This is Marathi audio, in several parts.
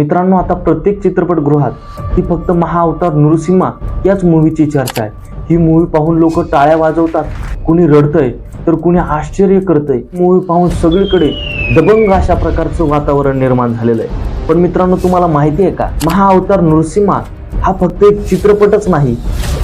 मित्रांनो आता प्रत्येक चित्रपटगृहात ही फक्त महाअवतार नृसिंहा याच मूवीची चर्चा आहे. ही मूवी पाहून लोक टाळ्या वाजवतात. कुणी रडतंय तर कुणी आश्चर्य करतंय. मूवी पाहून सगळीकडे दबंग अशा प्रकारचं वातावरण निर्माण झालेलं आहे. पण मित्रांनो तुम्हाला माहिती आहे का? महाअवतार नृसिंहा हा फक्त एक चित्रपटच नाही.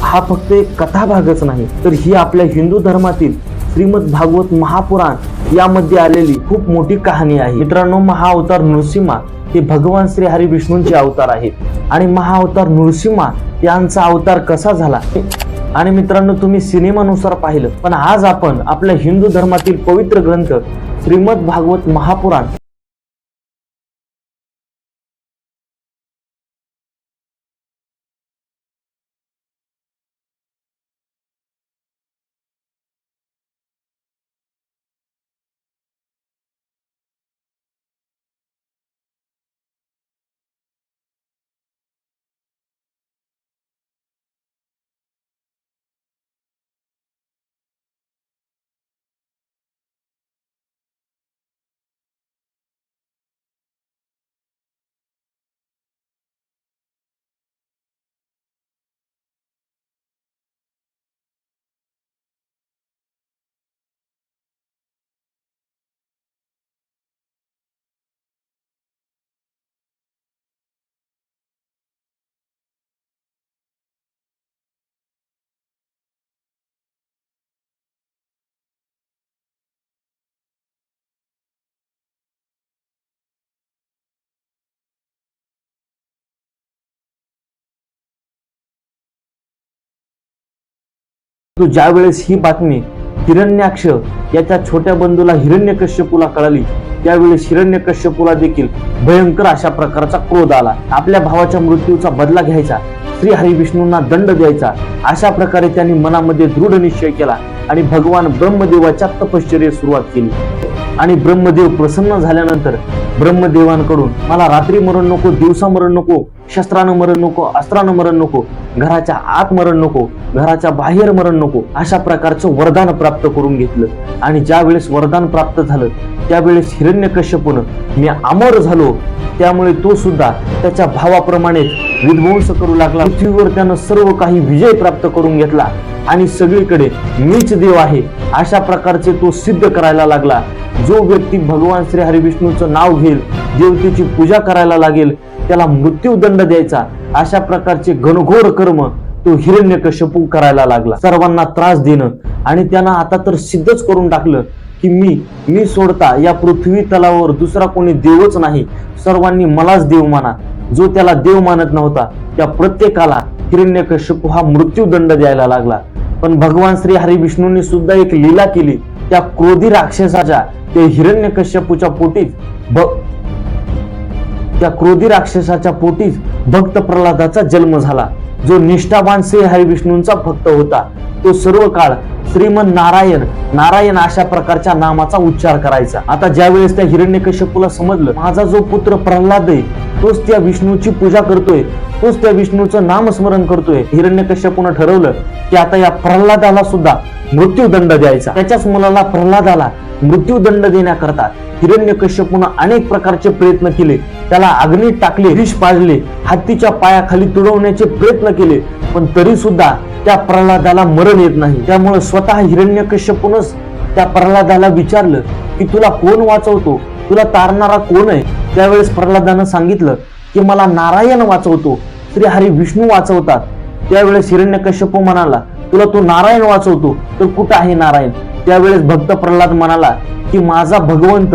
हा फक्त एक कथाभागच नाही. तर ही आपल्या हिंदू धर्मातील श्रीमद भागवत महापुराण यामध्ये आलेली खूप मोठी कहाणी आहे. मित्रांनो महाअवतार नृसिंहा हे भगवान श्री हरी विष्णूंचे अवतार आहेत. आणि महाअवतार नृसिंहा यांचा अवतार कसा झाला? आणि मित्रांनो तुम्ही सिनेमानुसार पाहिलं पण आज आपण आपल्या हिंदू धर्मातील पवित्र ग्रंथ श्रीमद भागवत महापुराण तो ज्या वेळेस ही बातमी हिरण्याक्ष याच्या छोट्या बंधूला हिरण्यकश्यपूला कळाली त्यावेळेस हिरण्यकश्यपूला देखील भयंकर अशा प्रकारचा क्रोध आला. आपल्या भावाच्या मृत्यूचा बदला घ्यायचा श्री हरी विष्णूंना दंड द्यायचा अशा प्रकारे त्यांनी मनामध्ये दृढ निश्चय केला आणि भगवान ब्रह्मदेवाच्या तपश्चर्य सुरुवात केली. आणि ब्रह्मदेव प्रसन्न झाल्यानंतर ब्रह्मदेवांकडून मला रात्री मरण नको दिवसा मरण नको शस्त्रानं मरण नको अस्त्रानं मरण नको घराच्या आत मरण नको घराच्या बाहेर मरण नको अशा प्रकारचं वरदान प्राप्त करून घेतलं. आणि ज्या वेळेस वरदान प्राप्त झालं त्यावेळेस हिरण्यकश्यपून मी अमर झालो. त्यामुळे तो सुद्धा त्याच्या भावाप्रमाणेच विध्वंस करू लागला. पृथ्वीवर त्यानं सर्व काही विजय प्राप्त करून घेतला. आणि सगळीकडे मीच देव आहे अशा प्रकारचे तो सिद्ध करायला लागला. जो व्यक्ती भगवान श्री हरिविष्णूचं नाव घेईल देवतेची पूजा करायला लागेल त्याला मृत्यूदंड द्यायचा अशा प्रकारचे घनघोर कर्म तो हिरण्यकशपू करायला लागला. सर्वांना त्रास देणं आणि त्यांना आता तर सिद्धच करून टाकलं की मी मी सोडता या पृथ्वी तलावर दुसरा कोणी देवच नाही. सर्वांनी मलाच देव माना. जो त्याला देव मानत नव्हता त्या प्रत्येकाला हिरण्यकश्यपू हा मृत्यूदंड द्यायला लागला. पण भगवान श्री हरिविष्णूंनी सुद्धा एक लीला केली. त्या क्रोधी राक्षसाच्या ते हिरण्यकश्यपूच्या पोटीच ब त्या क्रोधी राक्षसाच्या पोटीच भक्त प्रल्हादाचा जन्म झाला. जो निष्ठावान श्री हरिविष्णूंचा भक्त होता. तो सर्व काळ श्रीमन नारायण नारायण अशा प्रकारच्या नामाचा उच्चार करायचा. आता ज्या वेळेस त्या हिरण्यकश्यपूला समजलं माझा जो पुत्र प्रल्हाद आहे तोच त्या विष्णूची पूजा करतोय तोच त्या विष्णूचं नामस्मरण करतोय. हिरण्यकश्यपूनं ठरवलं की आता या प्रल्हादाला सुद्धा मृत्यूदंड द्यायचा. त्याच्याच मुलाला प्रल्हादाला मृत्यूदंड देण्याकरता हिरण्यकश्यपूनं अनेक प्रकारचे प्रयत्न केले. त्याला अग्नीत टाकले विष पाजले हत्तीच्या पायाखाली तुडवण्याचे प्रयत्न केले पण तरी सुद्धा त्या प्रल्हादाला मरण येत नाही. त्यामुळे स्वतः हिरण्यकश्यपूनच त्या प्रल्हादाला विचारलं की तुला कोण वाचवतो? तुला तारणारा कोण आहे? त्यावेळेस प्रल्हादानं सांगितलं की मला नारायण वाचवतो. श्री हरी विष्णू वाचवतात. त्यावेळेस हिरण्यकश्यप म्हणाला तुला तो नारायण वाचवतो. तर कुठं आहे नारायण? त्यावेळेस भक्त प्रल्हाद म्हणाला की माझा भगवंत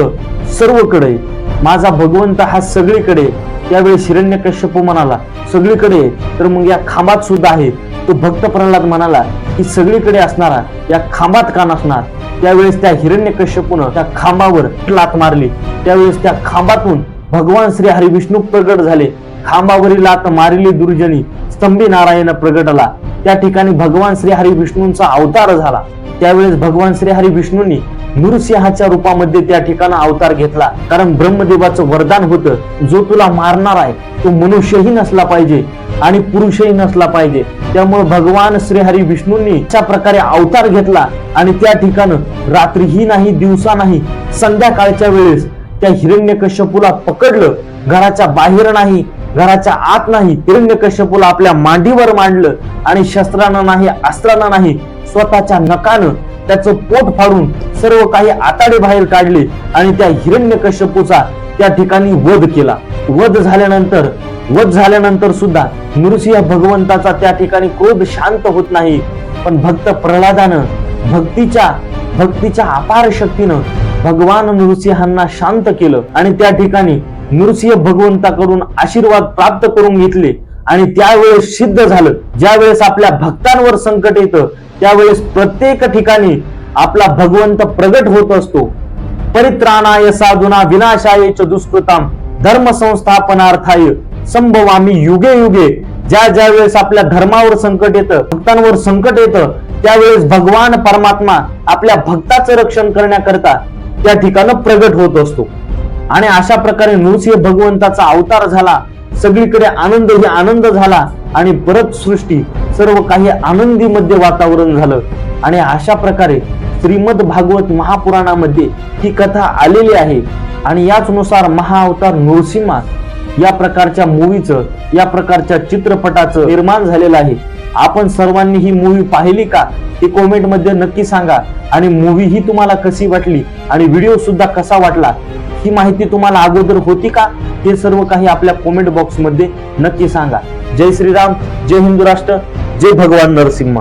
सर्वकडे माझा भगवंत हा सगळीकडे. त्यावेळेस त्यावेळेस हिरण्यकश्यप म्हणाला सगळीकडे? तर मग या खांबात सुद्धा आहे. तो भक्त प्रल्हाद म्हणाला की सगळीकडे असणारा या खांबात का नसणार? त्यावेळेस त्या हिरण्यकश्यपून त्या खांबावर लात मारली. त्यावेळेस त्या खांबातून भगवान श्री हरी विष्णू प्रगट झाले. खांबावरील लात मारिली दुर्जनी स्तंभी नारायण प्रगटला. त्या ठिकाणी भगवान श्री हरी विष्णूंचा अवतार झाला. त्यावेळेस भगवान श्री हरी विष्णूंनी नृसिंहाच्या रूपामध्ये त्या ठिकाणी अवतार घेतला. कारण ब्रह्मदेवाचं वरदान होतं जो तुला मारणार आहे तो मनुष्यही नसला पाहिजे आणि पुरुषही नसला पाहिजे. त्यामुळे भगवान श्री हरी विष्णूंनी अशा प्रकारे अवतार घेतला आणि त्या ठिकाण रात्रीही नाही दिवसा नाही संध्याकाळच्या वेळेस त्या हिरण्यकश्यपूला पकडलं. घराच्या बाहेर नाही घराच्या आत नाही हिरण्यकश्यपूला आपल्या मांडीवर मांडलं आणि शस्त्रानं नाही अस्त्रानं नाही स्वतःच्या नकानं त्याचं पोट फाडून सर्व काही आताडे बाहेर काढले आणि त्या हिरण्यकश्यपूचा त्या ठिकाणी वध केला. वध झाल्यानंतर वध झाल्यानंतर सुद्धा नृसिंह भगवंताचा त्या ठिकाणी क्रोध शांत होत नाही. पण भक्त प्रल्हादानं भक्तीच्या भक्तीच्या अपार शक्तीनं भगवान नृसिंहांना शांत केलं आणि त्या ठिकाणी नृसिंह भगवंताकडून आशीर्वाद प्राप्त करून घेतले. आणि त्यावेळेस सिद्ध झालं. ज्या वेळेस आपल्या भक्तांवर संकट येतं त्यावेळेस प्रत्येक ठिकाणी आपला भगवंत प्रगट होत असतो. परित्राणाय साधुना विनाशाय च दुष्कृताम धर्म संस्थापनार्थाय संभवामी युगे युगे. ज्या ज्या वेळेस आपल्या धर्मावर संकट येतं भक्तांवर संकट येतं त्यावेळेस भगवान परमात्मा आपल्या भक्ताचं रक्षण करण्याकरता त्या ठिकाणं प्रगट होत असतो. आणि अशा प्रकारे नृसिंह भगवंताचा अवतार झाला. सगळीकडे आनंद ही आनंद झाला आणि परत सृष्टी सर्व काही आनंदी मध्ये वातावरण झालं. आणि अशा प्रकारे श्रीमद भागवत महापुराणामध्ये ही कथा आलेली आहे. आणि याचनुसार महाअवतार नृसिंहा या प्रकारच्या मूवीचं या प्रकारच्या चित्रपटाचं निर्माण झालेलं आहे. आपण सर्वांनी ही मूवी पाहिली का ती कॉमेंटमध्ये नक्की सांगा. आणि मूवी ही तुम्हाला कशी वाटली आणि व्हिडिओ सुद्धा कसा वाटला ही माहिती तुम्हाला अगोदर होती का हे सर्व काही आपल्या कॉमेंट बॉक्समध्ये नक्की सांगा. जय श्रीराम जय हिंदू राष्ट्र जय भगवान नरसिंह.